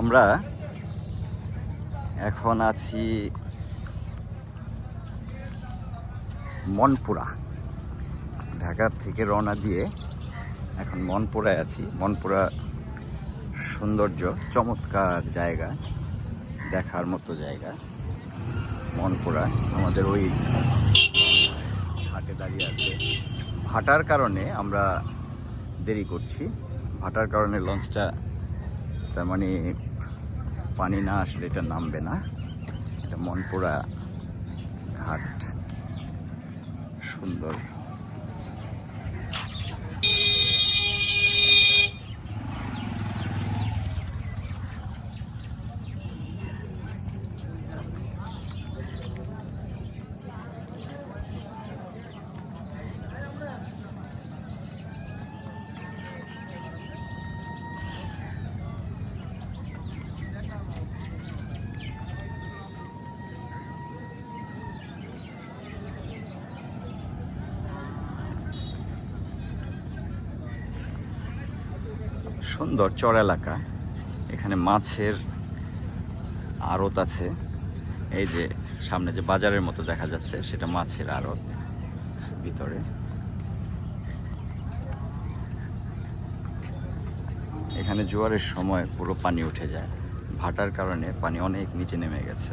আমরা এখন আছি মনপুরা, ঢাকার থেকে রওনা দিয়ে এখন মনপুরায় আছি। মনপুরা সৌন্দর্য, চমৎকার জায়গা, দেখার মতো জায়গা। মনপুরা আমাদের ওই ঘাটে দাঁড়িয়ে আছে। ভাটার কারণে আমরা দেরি করছি। ভাটার কারণে লঞ্চটা তার মানে পানি না আসলে এটা নামবে না। এটা মনপুরা ঘাট সুন্দর। সুন্দর চর এলাকা। এখানে মাছের আড়ত আছে। এই যে সামনে যে বাজারের মতো দেখা যাচ্ছে, সেটা মাছের আড়ত ভিতরে। এখানে জোয়ারের সময় পুরো পানি উঠে যায়। ভাটার কারণে পানি অনেক নিচে নেমে গেছে।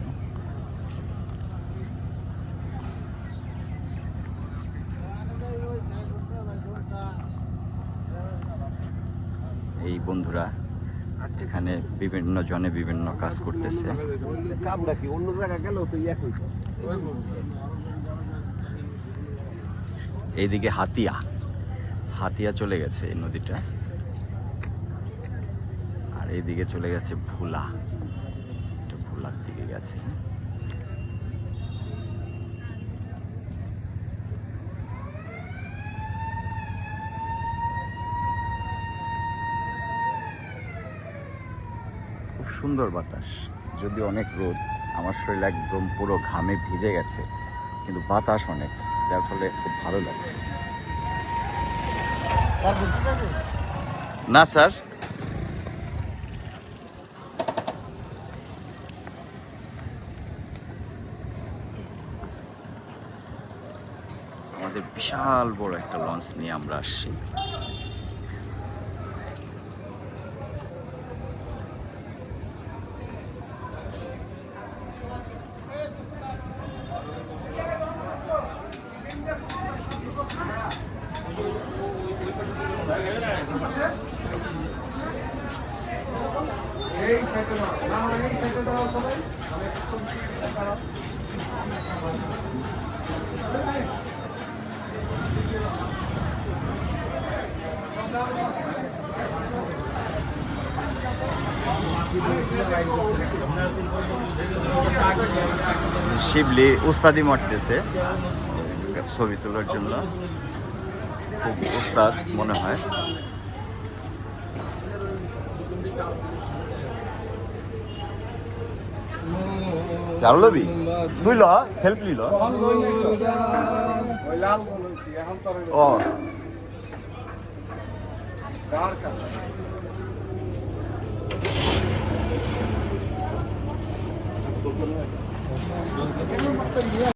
এই বন্ধুরা এখানে বিভিন্ন জনে বিভিন্ন কাজ করতেছে। হইতো এইদিকে হাতিয়া। হাতিয়া চলে গেছে এই নদীটা। আর এইদিকে চলে গেছে ভুলা। ভুলার দিকে গেছে। খুব সুন্দর বাতাস। যদি অনেক রোদ, আমার শরীর একদম পুরো ঘামে ভিজে গেছে, কিন্তু বাতাস অনেক, যার ফলে খুব ভালো লাগছে। না, স্যার। আমাদের বিশাল বড় একটা লঞ্চ নিয়ে আমরা আসছি। শিবলি উস্তাদি মারতেছে। ছবি তোলার জন্য। খুব উস্তাদ মনে হয়। চার লবি তুই ল সেলফ লিল ও